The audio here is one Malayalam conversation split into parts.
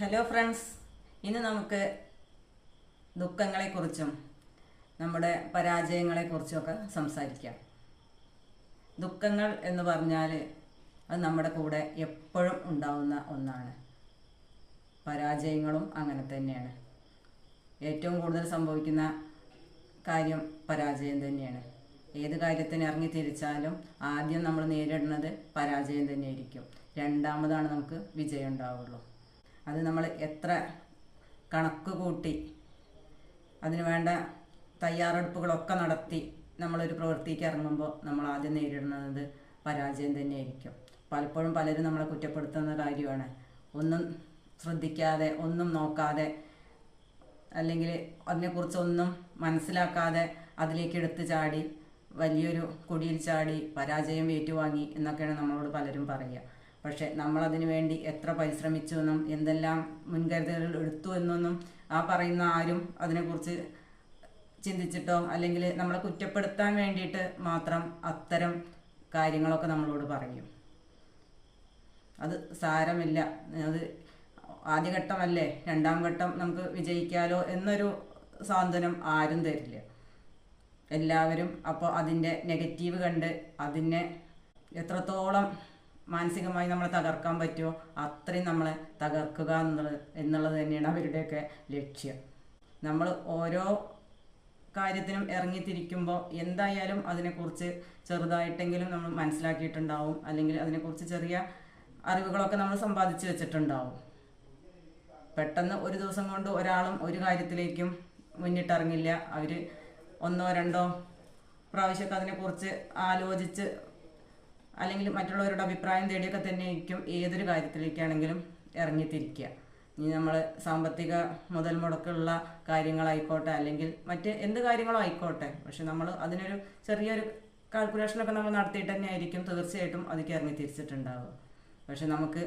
ഹലോ ഫ്രണ്ട്സ് ഇന്ന് നമുക്ക് ദുഃഖങ്ങളെക്കുറിച്ചും നമ്മുടെ പരാജയങ്ങളെക്കുറിച്ചുമൊക്കെ സംസാരിക്കാം. ദുഃഖങ്ങൾ എന്ന് പറഞ്ഞാൽ അത് നമ്മുടെ കൂടെ എപ്പോഴും ഉണ്ടാവുന്ന ഒന്നാണ്. പരാജയങ്ങളും അങ്ങനെ തന്നെയാണ്. ഏറ്റവും കൂടുതൽ സംഭവിക്കുന്ന കാര്യം പരാജയം തന്നെയാണ്. ഏത് കാര്യത്തിന് ഇറങ്ങി തിരിച്ചാലും ആദ്യം നമ്മൾ നേരിടുന്നത് പരാജയം തന്നെയായിരിക്കും. രണ്ടാമതാണ് നമുക്ക് വിജയം ഉണ്ടാവുള്ളൂ. അത് നമ്മൾ എത്ര കണക്ക് കൂട്ടി അതിന് വേണ്ട തയ്യാറെടുപ്പുകളൊക്കെ നടത്തി നമ്മളൊരു പ്രവൃത്തിക്ക് ഇറങ്ങുമ്പോൾ നമ്മൾ ആദ്യം നേരിടുന്നത് പരാജയം തന്നെയായിരിക്കും. പലപ്പോഴും പലരും നമ്മളെ കുറ്റപ്പെടുത്തുന്ന കാര്യമാണ്. ഒന്നും ശ്രദ്ധിക്കാതെ ഒന്നും നോക്കാതെ അല്ലെങ്കിൽ അതിനെക്കുറിച്ച് ഒന്നും മനസ്സിലാക്കാതെ അതിലേക്ക് എടുത്ത് ചാടി വലിയൊരു കുടിയിൽ ചാടി പരാജയം ഏറ്റുവാങ്ങി എന്നൊക്കെയാണ് നമ്മളോട് പലരും പറയുക. പക്ഷെ നമ്മളതിനു വേണ്ടി എത്ര പരിശ്രമിച്ചു എന്നും എന്തെല്ലാം മുൻകരുതലുകൾ എടുത്തു എന്നൊന്നും ആ പറയുന്ന ആരും അതിനെക്കുറിച്ച് ചിന്തിച്ചിട്ടോ അല്ലെങ്കിൽ നമ്മളെ കുറ്റപ്പെടുത്താൻ വേണ്ടിയിട്ട് മാത്രം അത്തരം കാര്യങ്ങളൊക്കെ നമ്മളോട് പറയും. അത് സാരമില്ല. അത് ആദ്യഘട്ടമല്ലേ? രണ്ടാം ഘട്ടം നമുക്ക് വിജയിക്കാലോ എന്നൊരു സാന്ത്വനം ആരും തരില്ല. എല്ലാവരും അപ്പോൾ അതിന്റെ നെഗറ്റീവ് കണ്ട് അതിനെ എത്രത്തോളം മാനസികമായി നമ്മളെ തകർക്കാൻ പറ്റുമോ? അത്രയും നമ്മളെ തകർക്കുക എന്നുള്ളത് എന്നുള്ളത് തന്നെയാണ് അവരുടെയൊക്കെ ലക്ഷ്യം. നമ്മൾ ഓരോ കാര്യത്തിനും ഇറങ്ങിത്തിരിക്കുമ്പോൾ എന്തായാലും അതിനെക്കുറിച്ച് ചെറുതായിട്ടെങ്കിലും നമ്മൾ മനസ്സിലാക്കിയിട്ടുണ്ടാവും. അല്ലെങ്കിൽ അതിനെക്കുറിച്ച് ചെറിയ അറിവുകളൊക്കെ നമ്മൾ സമ്പാദിച്ചു വെച്ചിട്ടുണ്ടാവും. പെട്ടെന്ന് ഒരു ദിവസം കൊണ്ട് ഒരാളും ഒരു കാര്യത്തിലേക്കും മുന്നിട്ടിറങ്ങില്ല. അവർ ഒന്നോ രണ്ടോ പ്രാവശ്യമൊക്കെ അതിനെക്കുറിച്ച് ആലോചിച്ച് അല്ലെങ്കിൽ മറ്റുള്ളവരുടെ അഭിപ്രായം തേടിയൊക്കെ തന്നെയായിരിക്കും ഏതൊരു കാര്യത്തിലേക്കാണെങ്കിലും ഇറങ്ങിത്തിരിക്കുക. ഇനി നമ്മൾ സാമ്പത്തിക മുതൽ മുടക്കുള്ള കാര്യങ്ങളായിക്കോട്ടെ അല്ലെങ്കിൽ മറ്റ് എന്ത് കാര്യങ്ങളോ ആയിക്കോട്ടെ പക്ഷെ നമ്മൾ അതിനൊരു ചെറിയൊരു കാൽക്കുലേഷനൊക്കെ നമ്മൾ നടത്തിയിട്ട് തന്നെ ആയിരിക്കും തീർച്ചയായിട്ടും അതിലേക്ക് ഇറങ്ങി തിരിച്ചിട്ടുണ്ടാവുക പക്ഷെ നമുക്ക്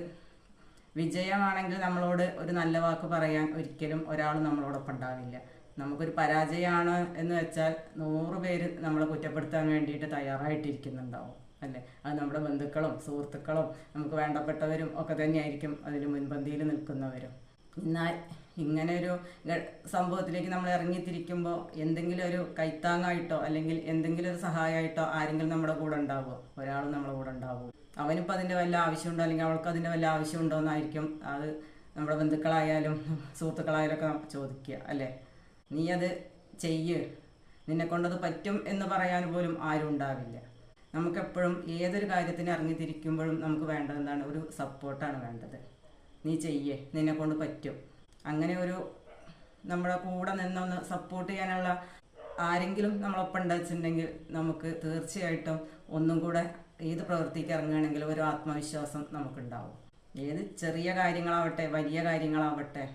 വിജയമാണെങ്കിൽ നമ്മളോട് ഒരു നല്ല വാക്ക് പറയാൻ ഒരിക്കലും ഒരാൾ നമ്മളോടൊപ്പം ഉണ്ടാവില്ല. നമുക്കൊരു പരാജയമാണ് എന്ന് വെച്ചാൽ നൂറ് പേര് നമ്മളെ കുറ്റപ്പെടുത്താൻ വേണ്ടിയിട്ട് തയ്യാറായിട്ടിരിക്കുന്നുണ്ടാവും. അല്ലേ? അത് നമ്മുടെ ബന്ധുക്കളും സുഹൃത്തുക്കളും നമുക്ക് വേണ്ടപ്പെട്ടവരും ഒക്കെ തന്നെയായിരിക്കും അതിൽ മുൻപന്തിയിൽ നിൽക്കുന്നവരും. എന്നാൽ ഇങ്ങനെ ഒരു സംഭവത്തിലേക്ക് നമ്മൾ ഇറങ്ങിത്തിരിക്കുമ്പോൾ എന്തെങ്കിലും ഒരു കൈത്താങ്ങായിട്ടോ അല്ലെങ്കിൽ എന്തെങ്കിലും ഒരു സഹായമായിട്ടോ ആരെങ്കിലും നമ്മുടെ കൂടെ ഉണ്ടാവുമോ? ഒരാളും നമ്മുടെ കൂടെ ഉണ്ടാവും അവനിപ്പോൾ അതിന്റെ വല്ല ആവശ്യമുണ്ടോ? അല്ലെങ്കിൽ അവൾക്ക് അതിന്റെ വല്ല ആവശ്യമുണ്ടോ എന്നായിരിക്കും അത് നമ്മുടെ ബന്ധുക്കളായാലും സുഹൃത്തുക്കളായാലും ഒക്കെ ചോദിക്കുക അല്ലേ? നീ അത് ചെയ്യ്. നിന്നെ കൊണ്ടത് പറ്റും എന്ന് പറയാൻ പോലും ആരും ഉണ്ടാവില്ല. നമുക്കെപ്പോഴും ഏതൊരു കാര്യത്തിന് ഇറങ്ങിത്തിരിക്കുമ്പോഴും നമുക്ക് വേണ്ടത് എന്താണ്? ഒരു സപ്പോർട്ടാണ് വേണ്ടത്. നീ ചെയ്യേ നിന്നെ കൊണ്ട് പറ്റും. അങ്ങനെ ഒരു നമ്മുടെ കൂടെ നിന്നൊന്ന് സപ്പോർട്ട് ചെയ്യാനുള്ള ആരെങ്കിലും നമ്മളൊപ്പം ഉണ്ടാച്ചിട്ടുണ്ടെങ്കിൽ നമുക്ക് തീർച്ചയായിട്ടും ഒന്നും കൂടെ ഏത് പ്രവൃത്തിക്ക് ഇറങ്ങുകയാണെങ്കിലും ഒരു ആത്മവിശ്വാസം നമുക്കുണ്ടാവും. ഏത് ചെറിയ കാര്യങ്ങളാവട്ടെ വലിയ കാര്യങ്ങളാവട്ടെ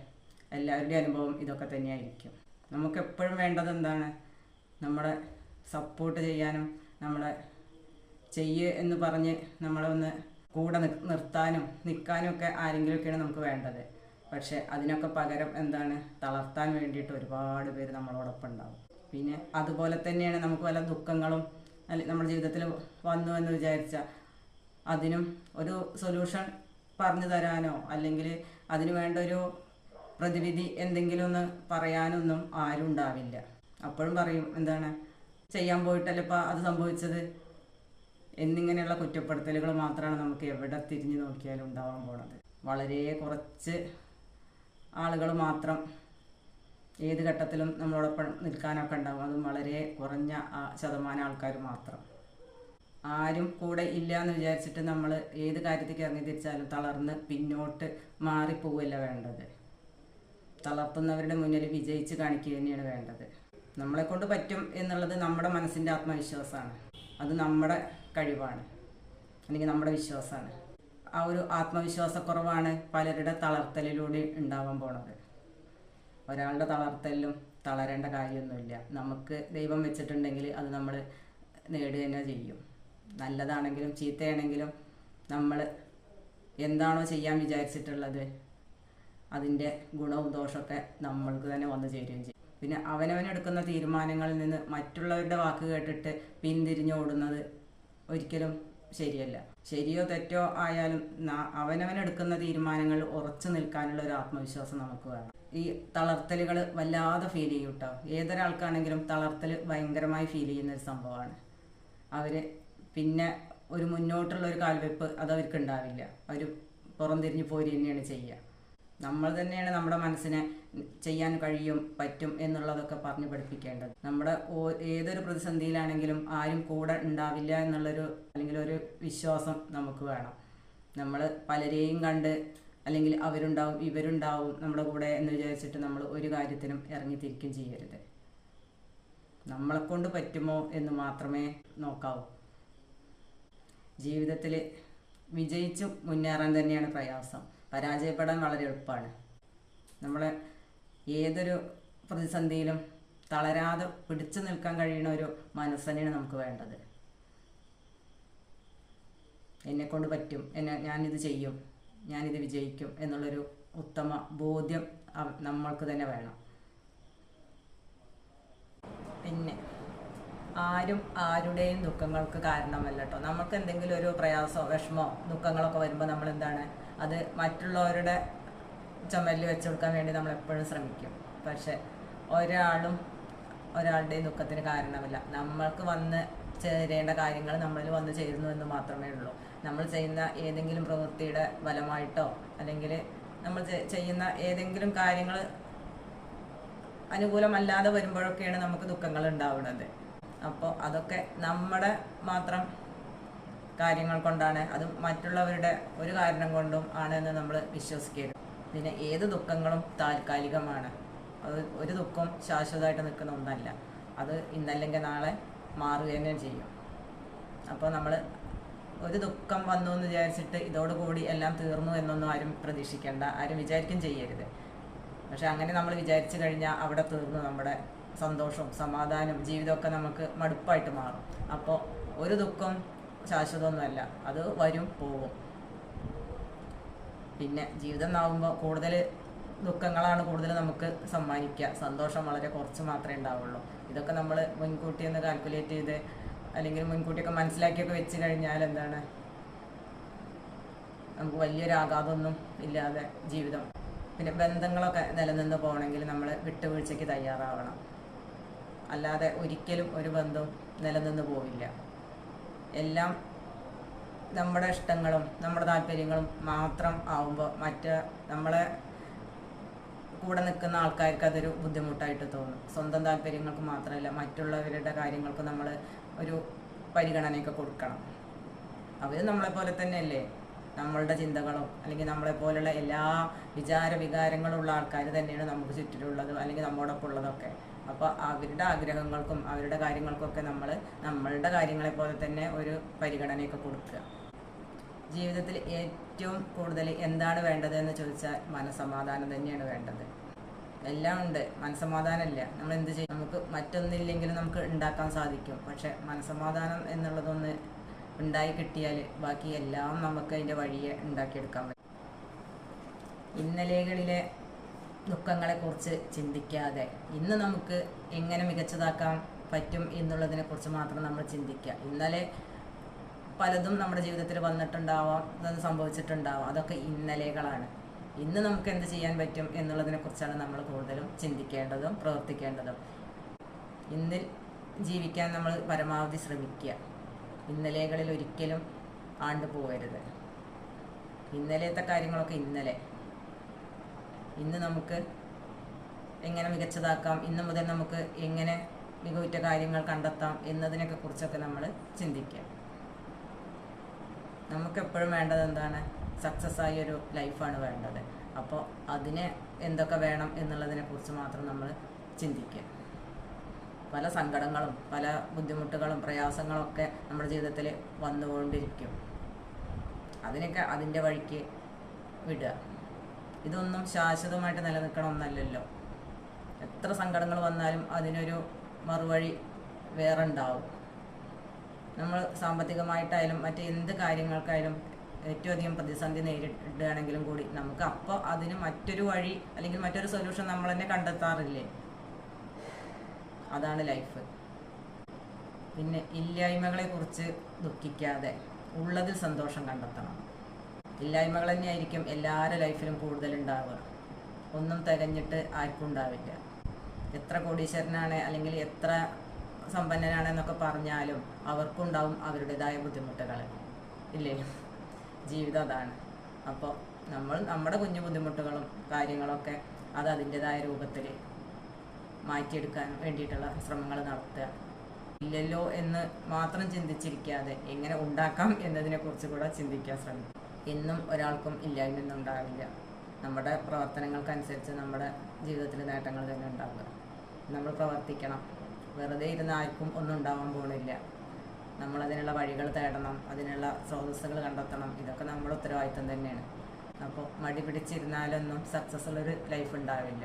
എല്ലാവരുടെയും അനുഭവം ഇതൊക്കെ തന്നെയായിരിക്കും. നമുക്കെപ്പോഴും വേണ്ടത് എന്താണ്? നമ്മളെ സപ്പോർട്ട് ചെയ്യാനും നമ്മളെ ചെയ്യ് എന്ന് പറഞ്ഞ് നമ്മളെ ഒന്ന് കൂടെ നിർത്താനും നിൽക്കാനും ഒക്കെ ആരെങ്കിലുമൊക്കെയാണ് നമുക്ക് വേണ്ടത്. പക്ഷെ അതിനൊക്കെ പകരം എന്താണ് തളർത്താൻ വേണ്ടിയിട്ട് ഒരുപാട് പേര് നമ്മളോടൊപ്പം ഉണ്ടാവും. പിന്നെ അതുപോലെ തന്നെയാണ് നമുക്ക് പല ദുഃഖങ്ങളും നമ്മുടെ ജീവിതത്തിൽ വന്നു എന്ന് വിചാരിച്ചാൽ അതിനും ഒരു സൊല്യൂഷൻ പറഞ്ഞു തരാനോ അല്ലെങ്കിൽ അതിനു വേണ്ട ഒരു പ്രതിവിധി എന്തെങ്കിലും ഒന്ന് പറയാനൊന്നും ആരും ഉണ്ടാവില്ല. അപ്പോഴും പറയും എന്താണ്? ചെയ്യാൻ പോയിട്ടല്ലേ ഇപ്പം അത് സംഭവിച്ചത്? എന്നിങ്ങനെയുള്ള കുറ്റപ്പെടുത്തലുകൾ മാത്രമാണ് നമുക്ക് എവിടെ തിരിഞ്ഞു നോക്കിയാലും ഉണ്ടാവാൻ പോണത്. വളരെ കുറച്ച് ആളുകൾ മാത്രം ഏത് ഘട്ടത്തിലും നമ്മളോടൊപ്പം നിൽക്കാനൊക്കെ ഉണ്ടാവും. അതും വളരെ കുറഞ്ഞ ശതമാനം ആൾക്കാർ മാത്രം. ആരും കൂടെ ഇല്ല എന്ന് വിചാരിച്ചിട്ട് നമ്മൾ ഏത് കാര്യത്തേക്ക് ഇറങ്ങി തിരിച്ചാലും തളർന്ന് പിന്നോട്ട് മാറിപ്പോവല്ല വേണ്ടത്. തളർത്തുന്നവരുടെ മുന്നിൽ വിജയിച്ച് കാണിക്കുക തന്നെയാണ് വേണ്ടത്. നമ്മളെ കൊണ്ട് പറ്റും എന്നുള്ളത് നമ്മുടെ മനസ്സിന്റെ ആത്മവിശ്വാസമാണ്. അത് നമ്മുടെ കഴിവാണ്. അല്ലെങ്കിൽ നമ്മുടെ വിശ്വാസമാണ്. ആ ഒരു ആത്മവിശ്വാസക്കുറവാണ് പലരുടെ തളർത്തലിലൂടെ ഉണ്ടാവാൻ പോണത്. ഒരാളുടെ തളർത്തലിലും തളരേണ്ട കാര്യമൊന്നുമില്ല. നമുക്ക് ദൈവം വെച്ചിട്ടുണ്ടെങ്കിൽ അത് നമ്മൾ നേടുക തന്നെ ചെയ്യും. നല്ലതാണെങ്കിലും ചീത്തയാണെങ്കിലും നമ്മൾ എന്താണോ ചെയ്യാൻ വിചാരിച്ചിട്ടുള്ളത് അതിന്റെ ഗുണവും ദോഷമൊക്കെ നമ്മൾക്ക് തന്നെ വന്നു ചേരുകയും ചെയ്യും. പിന്നെ അവനവനെടുക്കുന്ന തീരുമാനങ്ങളിൽ നിന്ന് മറ്റുള്ളവരുടെ വാക്ക് കേട്ടിട്ട് പിന്തിരിഞ്ഞോടുന്നത് ഒരിക്കലും ശരിയല്ല. ശരിയോ തെറ്റോ ആയാലും അവനവനെടുക്കുന്ന തീരുമാനങ്ങൾ ഉറച്ചു നിൽക്കാനുള്ള ഒരു ആത്മവിശ്വാസം നമുക്ക് വേണം. ഈ തളർത്തലുകൾ വല്ലാതെ ഫീൽ ചെയ്യും കേട്ടോ ഏതൊരാൾക്കാണെങ്കിലും തളർത്തൽ ഭയങ്കരമായി ഫീൽ ചെയ്യുന്ന ഒരു സംഭവമാണ്. അവർ പിന്നെ ഒരു മുന്നോട്ടുള്ള ഒരു കാൽവെപ്പ് അത് അവർക്ക് ഉണ്ടാവില്ല അവർ പുറംതിരിഞ്ഞ് പോരി തന്നെയാണ് ചെയ്യുക. നമ്മൾ തന്നെയാണ് നമ്മുടെ മനസ്സിനെ ചെയ്യാൻ കഴിയും പറ്റും എന്നുള്ളതൊക്കെ പറഞ്ഞു പഠിപ്പിക്കേണ്ടത്. നമ്മുടെ ഏതൊരു പ്രതിസന്ധിയിലാണെങ്കിലും ആരും കൂടെ ഉണ്ടാവില്ല എന്നുള്ളൊരു അല്ലെങ്കിൽ ഒരു വിശ്വാസം നമുക്ക് വേണം. നമ്മൾ പലരെയും കണ്ട് അല്ലെങ്കിൽ അവരുണ്ടാവും ഇവരുണ്ടാവും നമ്മുടെ കൂടെ എന്ന് വിചാരിച്ചിട്ട് നമ്മൾ ഒരു കാര്യത്തിനും ഇറങ്ങി തിരിക്കും ചെയ്യരുത്. നമ്മളെ കൊണ്ട് പറ്റുമോ എന്ന് മാത്രമേ നോക്കാവൂ. ജീവിതത്തിൽ വിജയിച്ചു മുന്നേറാൻ തന്നെയാണ് പ്രയാസം. പരാജയപ്പെടാൻ വളരെ എളുപ്പമാണ്. നമ്മൾ ഏതൊരു പ്രതിസന്ധിയിലും തളരാതെ പിടിച്ചു നിൽക്കാൻ കഴിയുന്ന ഒരു മനസ്സനെയാണ് നമുക്ക് വേണ്ടത്. എന്നെ കൊണ്ട് പറ്റും. എന്നെ ഞാനിത് ചെയ്യും. ഞാനിത് വിജയിക്കും എന്നുള്ളൊരു ഉത്തമ ബോധ്യം നമ്മൾക്ക് തന്നെ വേണം. പിന്നെ ആരും ആരുടെയും ദുഃഖങ്ങൾക്ക് കാരണമല്ല കേട്ടോ നമുക്ക് എന്തെങ്കിലും ഒരു പ്രയാസമോ വിഷമോ ദുഃഖങ്ങളൊക്കെ വരുമ്പോൾ നമ്മൾ എന്താണ് അത് മറ്റുള്ളവരുടെ ചുമലിൽ വെച്ച് കൊടുക്കാൻ വേണ്ടി നമ്മൾ എപ്പോഴും ശ്രമിക്കും. പക്ഷെ ഒരാളും ഒരാളുടെയും ദുഃഖത്തിന് കാരണമല്ല. നമ്മൾക്ക് വന്ന് ചേരേണ്ട കാര്യങ്ങൾ നമ്മളിൽ വന്ന് ചേരുന്നു എന്ന് മാത്രമേ ഉള്ളൂ. നമ്മൾ ചെയ്യുന്ന ഏതെങ്കിലും പ്രവൃത്തിയുടെ ഫലമായിട്ടോ അല്ലെങ്കിൽ നമ്മൾ ചെയ്യുന്ന ഏതെങ്കിലും കാര്യങ്ങൾ അനുകൂലമല്ലാതെ വരുമ്പോഴൊക്കെയാണ് നമുക്ക് ദുഃഖങ്ങൾ ഉണ്ടാവുന്നത്. അപ്പോൾ അതൊക്കെ നമ്മുടെ മാത്രം കാര്യങ്ങൾ കൊണ്ടാണ് അത് മറ്റുള്ളവരുടെ ഒരു കാരണം കൊണ്ടും ആണെന്ന് നമ്മൾ വിശ്വസിക്കരുത്. പിന്നെ ഏത് ദുഃഖങ്ങളും താൽക്കാലികമാണ്. അത് ഒരു ദുഃഖം ശാശ്വതമായിട്ട് നിൽക്കുന്ന ഒന്നല്ല. അത് ഇന്നല്ലെങ്കിൽ നാളെ മാറുക തന്നെ ചെയ്യും. അപ്പോൾ നമ്മൾ ഒരു ദുഃഖം വന്നു എന്ന് വിചാരിച്ചിട്ട് ഇതോടുകൂടി എല്ലാം തീർന്നു എന്നൊന്നും ആരും പ്രതീക്ഷിക്കേണ്ട ആരും വിചാരിക്കും ചെയ്യരുത്. പക്ഷെ അങ്ങനെ നമ്മൾ വിചാരിച്ചു കഴിഞ്ഞാൽ അവിടെ തീർന്നു നമ്മുടെ സന്തോഷവും സമാധാനവും ജീവിതമൊക്കെ നമുക്ക് മടുപ്പായിട്ട് മാറും. അപ്പോൾ ഒരു ദുഃഖം ശാശ്വതമൊന്നുമല്ല. അത് വരും പോവും പിന്നെ ജീവിതം എന്നാവുമ്പോൾ കൂടുതൽ ദുഃഖങ്ങളാണ് കൂടുതൽ നമുക്ക് സമ്മാനിക്കുക സന്തോഷം വളരെ കുറച്ച് മാത്രമേ ഉണ്ടാവുള്ളൂ ഇതൊക്കെ നമ്മൾ മുൻകൂട്ടി ഒന്ന് കാൽക്കുലേറ്റ് ചെയ്ത് അല്ലെങ്കിൽ മുൻകൂട്ടിയൊക്കെ മനസ്സിലാക്കിയൊക്കെ വെച്ച് കഴിഞ്ഞാൽ എന്താണ്? നമുക്ക് വലിയൊരു ആഘാതമൊന്നും ഇല്ലാതെ ജീവിതം പിന്നെ ബന്ധങ്ങളൊക്കെ നിലനിന്ന് പോകണമെങ്കിൽ നമ്മൾ വിട്ടുവീഴ്ചയ്ക്ക് തയ്യാറാവണം. അല്ലാതെ ഒരിക്കലും ഒരു ബന്ധവും നിലനിന്ന് പോവില്ല. എല്ലാം നമ്മുടെ ഇഷ്ടങ്ങളും നമ്മുടെ താല്പര്യങ്ങളും മാത്രം ആവുമ്പോൾ മറ്റ് നമ്മളെ കൂടെ നിൽക്കുന്ന ആൾക്കാർക്ക് അതൊരു ബുദ്ധിമുട്ടായിട്ട് തോന്നും. സ്വന്തം താല്പര്യങ്ങൾക്ക് മാത്രമല്ല മറ്റുള്ളവരുടെ കാര്യങ്ങൾക്ക് നമ്മൾ ഒരു പരിഗണനയൊക്കെ കൊടുക്കണം. അവർ നമ്മളെ പോലെ തന്നെയല്ലേ? നമ്മളുടെ ചിന്തകളും അല്ലെങ്കിൽ നമ്മളെ പോലുള്ള എല്ലാ വിചാര വികാരങ്ങളുള്ള ആൾക്കാർ തന്നെയാണ് നമുക്ക് ചുറ്റിലുള്ളത് അല്ലെങ്കിൽ നമ്മോടൊപ്പം ഉള്ളതൊക്കെ. അപ്പോൾ അവരുടെ ആഗ്രഹങ്ങൾക്കും അവരുടെ കാര്യങ്ങൾക്കൊക്കെ നമ്മൾ നമ്മളുടെ കാര്യങ്ങളെപ്പോലെ തന്നെ ഒരു പരിഗണനയൊക്കെ കൊടുക്കുക. ജീവിതത്തിൽ ഏറ്റവും കൂടുതൽ എന്താണ് വേണ്ടത് എന്ന് ചോദിച്ചാൽ മനസമാധാനം തന്നെയാണ് വേണ്ടത്. എല്ലാം ഉണ്ട്. മനസമാധാനമില്ല. നമ്മൾ എന്ത് ചെയ്യും? നമുക്ക് മറ്റൊന്നില്ലെങ്കിലും നമുക്ക് ഉണ്ടാക്കാൻ സാധിക്കും. പക്ഷെ മനസമാധാനം എന്നുള്ളതൊന്ന് ഉണ്ടായി കിട്ടിയാൽ ബാക്കി എല്ലാം നമുക്ക് അതിന്റെ വഴിയെ ഉണ്ടാക്കിയെടുക്കാൻ പറ്റും. ഇന്നലെകളിലെ ദുഃഖങ്ങളെക്കുറിച്ച് ചിന്തിക്കാതെ ഇന്ന് നമുക്ക് എങ്ങനെ മികച്ചതാക്കാൻ പറ്റും എന്നുള്ളതിനെ കുറിച്ച് മാത്രം നമ്മൾ ചിന്തിക്കുക. ഇന്നലെ പലതും നമ്മുടെ ജീവിതത്തിൽ വന്നിട്ടുണ്ടാവാം അത് സംഭവിച്ചിട്ടുണ്ടാവാം. അതൊക്കെ ഇന്നലെകളാണ്. ഇന്ന് നമുക്ക് എന്ത് ചെയ്യാൻ പറ്റും എന്നുള്ളതിനെ കുറിച്ചാണ് നമ്മൾ കൂടുതലും ചിന്തിക്കേണ്ടതും പ്രവർത്തിക്കേണ്ടതും. ഇന്നിൽ ജീവിക്കാൻ നമ്മൾ പരമാവധി ശ്രമിക്കുക. ഇന്നലെകളിൽ ഒരിക്കലും ആണ്ടു പോകരുത്. ഇന്നലത്തെ കാര്യങ്ങളൊക്കെ ഇന്നലെ. ഇന്ന് നമുക്ക് എങ്ങനെ മികച്ചതാക്കാം? ഇന്ന് മുതൽ നമുക്ക് എങ്ങനെ മികവുറ്റ കാര്യങ്ങൾ കണ്ടെത്താം? എന്നതിനൊക്കെ കുറിച്ചൊക്കെ നമ്മൾ ചിന്തിക്കുക. നമുക്ക് എപ്പോഴും വേണ്ടത് എന്താണ്? സക്സസ് ആയ ഒരു ലൈഫാണ് വേണ്ടത്. അപ്പോൾ അതിന് എന്തൊക്കെ വേണം എന്നുള്ളതിനെ കുറിച്ച് മാത്രം നമ്മൾ ചിന്തിക്കുക. പല സങ്കടങ്ങളും പല ബുദ്ധിമുട്ടുകളും പ്രയാസങ്ങളും ഒക്കെ നമ്മുടെ ജീവിതത്തിൽ വന്നുകൊണ്ടിരിക്കും. അതിനൊക്കെ അതിന്റെ വഴിക്ക് വിടുക. ഇതൊന്നും ശാശ്വതമായിട്ട് നിലനിൽക്കണം എന്നല്ലല്ലോ എത്ര സങ്കടങ്ങൾ വന്നാലും അതിനൊരു മറുവഴി വേറെ ഉണ്ടാവും. നമ്മൾ സാമ്പത്തികമായിട്ടായാലും മറ്റ് എന്ത് കാര്യങ്ങൾക്കായാലും ഏറ്റവും അധികം പ്രതിസന്ധി നേരിടുകയാണെങ്കിലും കൂടി നമുക്ക് അപ്പോൾ അതിന് മറ്റൊരു വഴി അല്ലെങ്കിൽ മറ്റൊരു സൊല്യൂഷൻ നമ്മൾ തന്നെ കണ്ടെത്താറില്ലേ? അതാണ് ലൈഫ് പിന്നെ ഇല്ലായ്മകളെ കുറിച്ച് ദുഃഖിക്കാതെ ഉള്ളതിൽ സന്തോഷം കണ്ടെത്തണം. ഇല്ലായ്മകൾ തന്നെയായിരിക്കും എല്ലാവരുടെ ലൈഫിലും കൂടുതൽ ഉണ്ടാവുക. ഒന്നും തികഞ്ഞിട്ട് ആർക്കും ഉണ്ടാവില്ല. എത്ര കോടീശ്വരനാണ് അല്ലെങ്കിൽ എത്ര സമ്പന്നനാണെന്നൊക്കെ പറഞ്ഞാലും അവർക്കുണ്ടാവും അവരുടേതായ ബുദ്ധിമുട്ടുകൾ ഇല്ലേ? ജീവിതം അതാണ്. അപ്പോൾ നമ്മൾ നമ്മുടെ കുഞ്ഞു ബുദ്ധിമുട്ടുകളും കാര്യങ്ങളൊക്കെ അത് അതിന്റെതായ രൂപത്തിൽ മാറ്റിയെടുക്കാൻ വേണ്ടിയിട്ടുള്ള ശ്രമങ്ങൾ നടത്തുക. ഇല്ലല്ലോ എന്ന് മാത്രം ചിന്തിച്ചിരിക്കാതെ എങ്ങനെ ഉണ്ടാക്കാം എന്നതിനെക്കുറിച്ച് കൂടെ ചിന്തിക്കാൻ ശ്രമിക്കും. എന്നും ഒരാൾക്കും ഇല്ലായ്മയൊന്നും ഉണ്ടാവില്ല. നമ്മുടെ പ്രവർത്തനങ്ങൾക്കനുസരിച്ച് നമ്മുടെ ജീവിതത്തിൽ നേട്ടങ്ങൾ തന്നെ ഉണ്ടാവുക. നമ്മൾ പ്രവർത്തിക്കണം. വെറുതെ ഇരുന്ന് ആർക്കും ഒന്നും ഉണ്ടാവാൻ പോണില്ല. നമ്മൾ അതിനുള്ള വഴികൾ തേടണം അതിനുള്ള സ്രോതസ്സുകൾ കണ്ടെത്തണം. ഇതൊക്കെ നമ്മുടെ ഉത്തരവാദിത്തം തന്നെയാണ്. അപ്പോൾ മടി പിടിച്ചിരുന്നാലൊന്നും സക്സസ് ഉള്ളൊരു ലൈഫ് ഉണ്ടാവില്ല.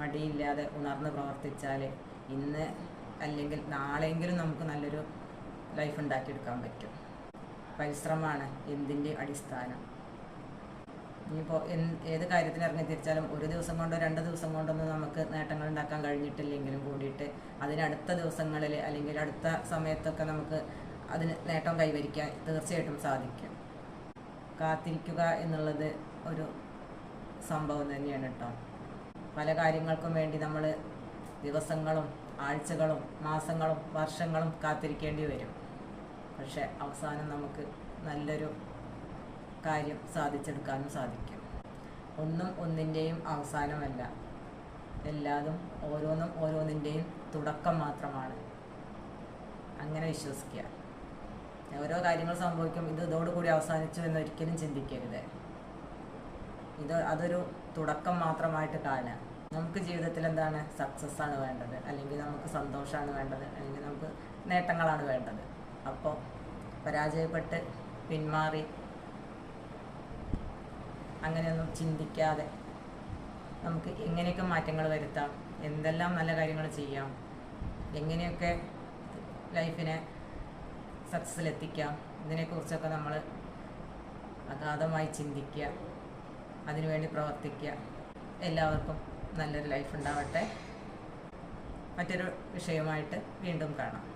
മടിയില്ലാതെ ഉണർന്ന് പ്രവർത്തിച്ചാൽ ഇന്ന് അല്ലെങ്കിൽ നാളെയെങ്കിലും നമുക്ക് നല്ലൊരു ലൈഫ് ഉണ്ടാക്കിയെടുക്കാൻ പറ്റും. പരിശ്രമമാണ് എന്തിന്റെ അടിസ്ഥാനം? ഇനിയിപ്പോൾ ഏത് കാര്യത്തിന് ഇറങ്ങി തിരിച്ചാലും ഒരു ദിവസം കൊണ്ടോ രണ്ട് ദിവസം കൊണ്ടൊന്നും നമുക്ക് നേട്ടങ്ങൾ ഉണ്ടാക്കാൻ കഴിഞ്ഞിട്ടില്ലെങ്കിലും കൂടിയിട്ട് അതിനടുത്ത ദിവസങ്ങളിൽ അല്ലെങ്കിൽ അടുത്ത സമയത്തൊക്കെ നമുക്ക് അതിന് നേട്ടം കൈവരിക്കാൻ തീർച്ചയായിട്ടും സാധിക്കും. കാത്തിരിക്കുക എന്നുള്ളത് ഒരു സംഭവം തന്നെയാണ് കേട്ടോ. പല കാര്യങ്ങൾക്കും വേണ്ടി നമ്മൾ ദിവസങ്ങളും ആഴ്ചകളും മാസങ്ങളും വർഷങ്ങളും കാത്തിരിക്കേണ്ടി വരും. പക്ഷെ അവസാനം നമുക്ക് നല്ലൊരു കാര്യം സാധിച്ചെടുക്കാനും സാധിക്കും. ഒന്നും ഒന്നിന്റെയും അവസാനമല്ല. എല്ലാതും ഓരോന്നും ഓരോന്നിന്റെയും തുടക്കം മാത്രമാണ്. അങ്ങനെ വിശ്വസിക്കുക. ഓരോ കാര്യങ്ങൾ സംഭവിക്കും. ഇത് ഇതോടുകൂടി അവസാനിച്ചു എന്ന് ഒരിക്കലും ചിന്തിക്കരുത്. ഇത് അതൊരു തുടക്കം മാത്രമായിട്ട് കാണുക. നമുക്ക് ജീവിതത്തിൽ എന്താണ് സക്സസ് ആണ് വേണ്ടത്. അല്ലെങ്കിൽ നമുക്ക് സന്തോഷമാണ് വേണ്ടത്. അല്ലെങ്കിൽ നമുക്ക് നേട്ടങ്ങളാണ് വേണ്ടത്. അപ്പോൾ പരാജയപ്പെട്ട് പിന്മാറി അങ്ങനെയൊന്നും ചിന്തിക്കാതെ നമുക്ക് എങ്ങനെയൊക്കെ മാറ്റങ്ങൾ വരുത്താം? എന്തെല്ലാം നല്ല കാര്യങ്ങൾ ചെയ്യാം? എങ്ങനെയൊക്കെ ലൈഫിനെ സക്സസ്സിലെത്തിക്കാം? ഇതിനെക്കുറിച്ചൊക്കെ നമ്മൾ അഗാധമായി ചിന്തിക്കുക അതിനുവേണ്ടി പ്രവർത്തിക്കുക. എല്ലാവർക്കും നല്ലൊരു ലൈഫ് ഉണ്ടാവട്ടെ. മറ്റൊരു വിഷയമായിട്ട് വീണ്ടും കാണാം.